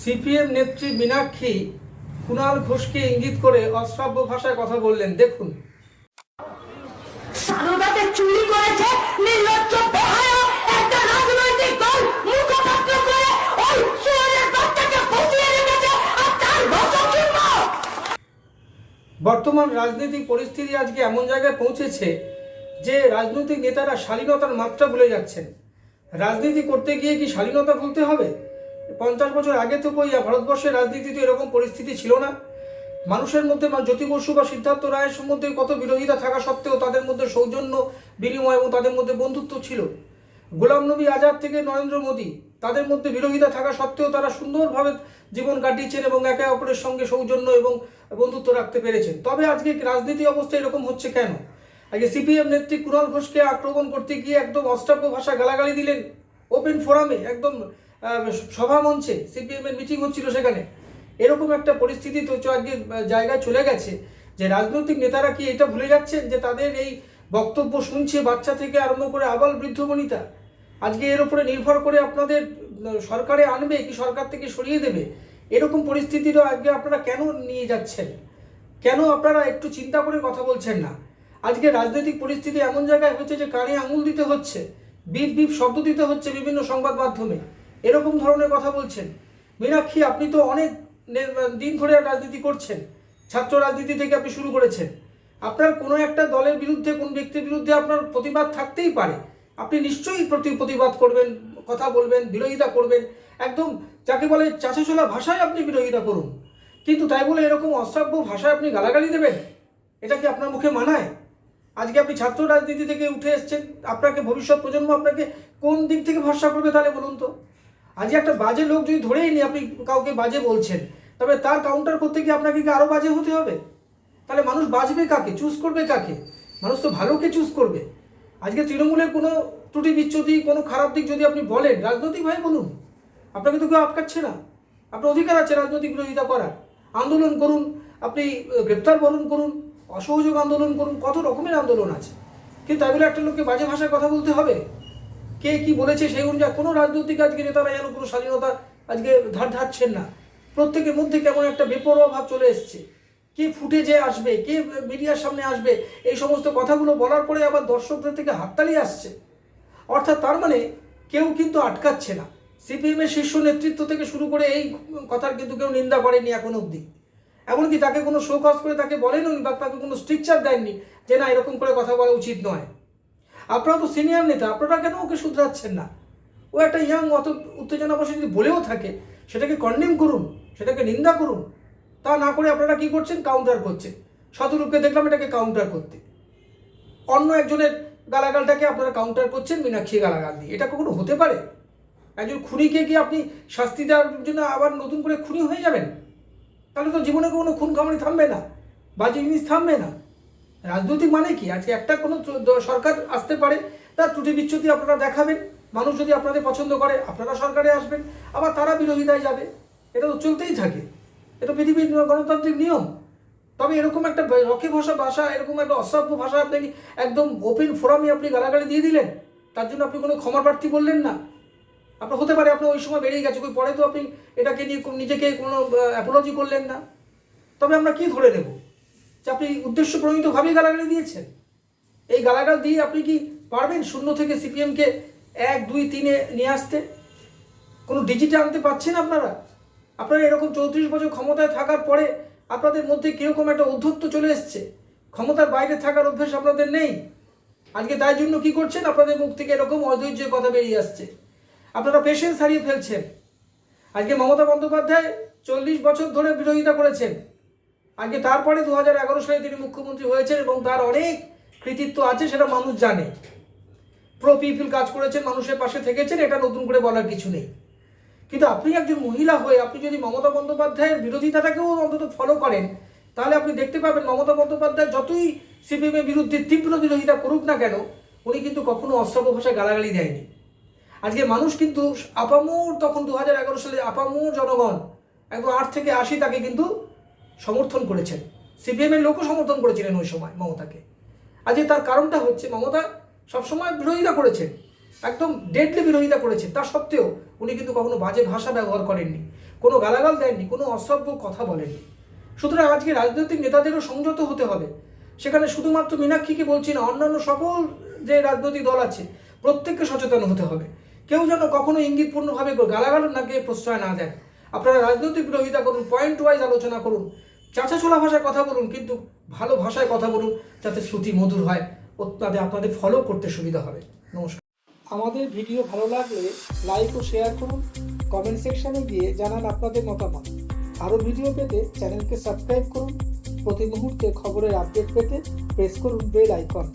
CPM নেত্রী মীনাক্ষী কুণাল ঘোষকে ইঙ্গিত করে অশ্রাব্য ভাষায় কথা বললেন। দেখুন। চুরি করেছে নির্লজ্জ বেহায়া একটা রাজনৈতিক দল মুখপাত্র করে ওই সুরের বাচ্চাকে বসিয়ে রেখেছে আর তার ভাষণ শুনব বর্তমান রাজনৈতিক পরিস্থিতি আজকে এমন জায়গায় পৌঁছেছে যে রাজনৈতিক নেতারা শালীনতার মাত্রা ভুলে যাচ্ছেন। রাজনীতি করতে গিয়ে কি শালীনতা ভুলতে হবে? পঞ্চাশ বছর আগে তো কই ভারতবর্ষের রাজনীতিতে এরকম পরিস্থিতি ছিল না। মানুষের মধ্যে জ্যোতি বসু বা সিদ্ধার্থ রায়ের মধ্যে কত বিরোধিতা থাকা সত্ত্বেও তাদের মধ্যে সৌজন্য, বিনিময় এবং তাদের মধ্যে বন্ধুত্ব ছিল। গোলাম নবী আজাদ থেকে নরেন্দ্র মোদী, তাদের মধ্যে বিরোধিতা থাকা সত্ত্বেও তারা সুন্দরভাবে জীবন কাটিয়েছেন এবং একে অপরের সঙ্গে সৌজন্য এবং বন্ধুত্ব রাখতে পেরেছেন। তবে আজকে রাজনীতি অবস্থা এরকম হচ্ছে কেন? আজকে সিপিএম নেত্রী কুণাল ঘোষকে আক্রমণ করতে গিয়ে একদম অষ্টাব্য ভাষা গালাগালি দিলেন। ওপেন ফোরামে একদম সভা মঞ্চে সিপিএম এর মিটিং হচ্ছিল সেখানে। এরকম একটা পরিস্থিতি তো আজকে জায়গায় চলে গেছে যে রাজনৈতিক নেতারা কি এটা ভুলে যাচ্ছেন যে তাদের এই বক্তব্য শুনছে বাচ্চা থেকে আরম্ভ করে আবাল বৃদ্ধ বনিতা? আজকে এর উপরে নির্ভর করে আপনাদের সরকারে আনবে কি সরকার থেকে সরিয়ে দেবে? এরকম পরিস্থিতিরও আজকে আপনারা কেন নিয়ে যাচ্ছেন? কেন আপনারা একটু চিন্তা করে কথা বলছেন না? আজকে রাজনৈতিক পরিস্থিতি এমন জায়গায় হচ্ছে যে কানে আঙুল দিতে হচ্ছে, বিপ বিপ শব্দ দিতে হচ্ছে বিভিন্ন সংবাদ মাধ্যমে। এরকম ধরনের কথা বলছেন। মীনাক্ষী, আপনি তো অনেক দিন ধরে রাজনীতি করছেন। ছাত্র রাজনীতি থেকে আপনি শুরু করেছেন। আপনার কোনো একটা দলের বিরুদ্ধে, কোন ব্যক্তির বিরুদ্ধে আপনার প্রতিবাদ থাকতেই পারে। আপনি নিশ্চয়ই প্রতি প্রতিবাদ করবেন, কথা বলবেন, বিরোধিতা করবেন। একদম যাকে বলে চাষাচলা ভাষায় আপনি বিরোধিতা করুন। কিন্তু তাই বলে এরকম অশ্রাব্য ভাষায় আপনি গালাগালি দেবেন? এটা কি আপনার মুখে মানায়? আজকে আপনি ছাত্র রাজনীতি থেকে উঠে এসছেন। আপনাকে ভবিষ্যৎ প্রজন্ম আপনাকে কোন দিক থেকে ভরসা করবে তাহলে বলুন তো? আজকে একটা বাজে লোক যদি ধরেই নি আপনি কাউকে বাজে বলছেন, তবে তার কাউন্টার করতে গিয়ে আপনাকে কি আরও বাজে হতে হবে? তাহলে মানুষ বাজবে কাকে? চুজ করবে কাকে? মানুষ তো ভালোকে চুজ করবে। আজকে তৃণমূলের কোনো ত্রুটি বিচ্যুতি, কোনো খারাপ দিক যদি আপনি বলেন রাজনৈতিকভাবে বলুন, আপনাকে তো কেউ আটকাচ্ছে না। আপনার অধিকার আছে রাজনৈতিক বিরোধিতা করার। আন্দোলন করুন, আপনি গ্রেপ্তার বরণ করুন, অসহযোগ আন্দোলন করুন, কত রকমের আন্দোলন আছে। কিন্তু তাই বলে একটা লোককে বাজে ভাষায় কথা বলতে হবে? কে কি বলেছে সেই অনুযায়ী কোনো রাজনৈতিক আজকে নেতারা যেন কোনো স্বাধীনতা আজকে ধার ধারছেন না। প্রত্যেকের মধ্যে কেমন একটা বেপরোয়া ভাব চলে এসছে। কে ফুটে যে আসবে, কে মিডিয়ার সামনে আসবে, এই সমস্ত কথাগুলো বলার পরে আবার দর্শকদের থেকে হাততালি আসছে। অর্থাৎ তার মানে কেউ কিন্তু আটকাচ্ছে না। সিপিএমের শীর্ষ নেতৃত্ব থেকে শুরু করে এই কথার কিন্তু কেউ নিন্দা করেনি এখন অবধি। এমনকি তাকে কোনো শোকজ করে তাকে বলেননি বা তাকে কোনো স্ট্রিকচার দেননি যে না এরকম করে কথা বলা উচিত নয়। আপনারা তো সিনিয়র নেতা, আপনারা কেন ওকে শুধরাচ্ছেন না? ও একটা ইয়াং অত উত্তেজনা বসে যদি বলেও থাকে, সেটাকে কন্ডেম করুন, সেটাকে নিন্দা করুন, তা না করে আপনারা কি করছেন? কাউন্টার করছেন। শতরূপকে দেখলাম এটাকে কাউন্টার করতে। অন্য একজনের গালাগালটাকে আপনারা কাউন্টার করছেন, মীনাক্ষী গালাগাল দিয়ে। এটা কখনো হতে পারে? একজন খুনিকে কি আপনি শাস্তি দেওয়ার জন্য আবার নতুন করে খুনি হয়ে যাবেন? তাহলে তো জীবনে কোনো খুন খামারি থামবে না, বাজে জিনিস থামবে না। রাজনৈতিক মানে কি? আজকে একটা কোনো সরকার আসতে পারে, তার ত্রুটি বিচ্যুতি আপনারা দেখাবেন, মানুষ যদি আপনাদের পছন্দ করে, আপনারা সরকারে আসবেন, আবার তারা বিরোধিতায় যাবে, এটা তো চলতেই থাকে। এটা পৃথিবীর গণতান্ত্রিক নিয়ম। তবে এরকম একটা রকে ভাষা ভাষা, এরকম একটা অসভ্য ভাষা আপনি একদম ওপেন ফোরামে আপনি গালাগালি দিয়ে দিলেন? তার জন্য আপনি কোনো ক্ষমা প্রার্থী বললেন না? আপনার হতে পারে, আপনি ওই সময় বেরিয়ে গেছে ওই পরে তো আপনি এটাকে নিয়ে নিজেকে কোনো অ্যাপোলজি করলেন না। তবে আমরা কি ধরে নেব? যে আপনি উদ্দেশ্য প্রণীতভাবেই গালাগালি দিয়েছেন। এই গালাগাল দিয়ে আপনি কি পারবেন শূন্য থেকে সিপিএমকে এক, দুই, তিনে নিয়ে আসতে? কোনো ডিজিটে আনতে পারছেন আপনারা? আপনারা এরকম চৌত্রিশ বছর ক্ষমতায় থাকার পরে আপনাদের মধ্যে কীরকম একটা অধ্যত্ব চলে এসছে? ক্ষমতার বাইরে থাকার অভ্যেস আপনাদের নেই? আজকে তাই জন্য কি করছেন? আপনাদের মুখ থেকে এরকম অধৈর্যের কথা বেরিয়ে আসছে। আপনারা পেশেন্স হারিয়ে ফেলছেন। আজকে মমতা বন্দ্যোপাধ্যায় চল্লিশ বছর ধরে বিরোধিতা করেছেন। আজকে তারপরে দু হাজার এগারো সালে তিনি মুখ্যমন্ত্রী হয়েছেন এবং তার অনেক কৃতিত্ব আছে, সেটা মানুষ জানে। প্রো পিপল কাজ করেছেন, মানুষের পাশে থেকেছেন, এটা নতুন করে বলার কিছু নেই। কিন্তু আপনি একজন মহিলা হয়ে, আপনি যদি মমতা বন্দ্যোপাধ্যায়ের বিরোধিতাটাকেও অন্তত ফলো করেন, তাহলে আপনি দেখতে পাবেন মমতা বন্দ্যোপাধ্যায় যতই সিপিএমের বিরুদ্ধে তীব্র বিরোধিতা করুক না কেন, উনি কিন্তু কখনো অশ্রাব্য ভাষায় গালাগালি দেয়নি। আজকে মানুষ কিন্তু আপামোর, তখন দু হাজার এগারো সালে আপামোর জনগণ, একদম আট থেকে আশি তাকে কিন্তু সমর্থন করেছেন। সিপিএমের লোকও সমর্থন করেছিলেন ওই সময় মমতাকে। আজকে তার কারণটা হচ্ছে মমতা সবসময় বিরোধিতা করেছেন। একদম ডেডলি বিরোধিতা করেছে তা সত্ত্বেও উনি কিন্তু কখনো বাজে ভাষা ব্যবহার করেননি। কোনো গালাগাল দেননি, কোনো অসভ্য কথা বলেননি। সুতরাং আজকে রাজনৈতিক নেতাদেরও সংযত হতে হবে। সেখানে শুধুমাত্র মীনাক্ষীকে বলছি না, অন্যান্য সকল যে রাজনৈতিক দল আছে, প্রত্যেককে সচেতন হতে হবে। কেউ যেন কখনো ইঙ্গিতপূর্ণভাবে গালাগাল না প্রশ্রয় না দেন আপনারা রাজনৈতিক বিরোধিতা করুন পয়েন্ট ওয়াইজ আলোচনা করুন। চাচা ছোলা ভাষায় কথা বলুন, কিন্তু ভালো ভাষায় কথা বলুন, যাতে শ্রুতি মধুর হয়। তাতে আপনাদের ফলো করতে সুবিধা হবে। নমস্কার। আমাদের ভিডিও ভালো লাগলে লাইক ও শেয়ার করুন কমেন্ট সেকশানে গিয়ে জানান আপনাদের মতামত। আরও ভিডিও পেতে চ্যানেলকে সাবস্ক্রাইব করুন। প্রতি মুহূর্তে খবরের আপডেট পেতে প্রেস করুন বেল আইকন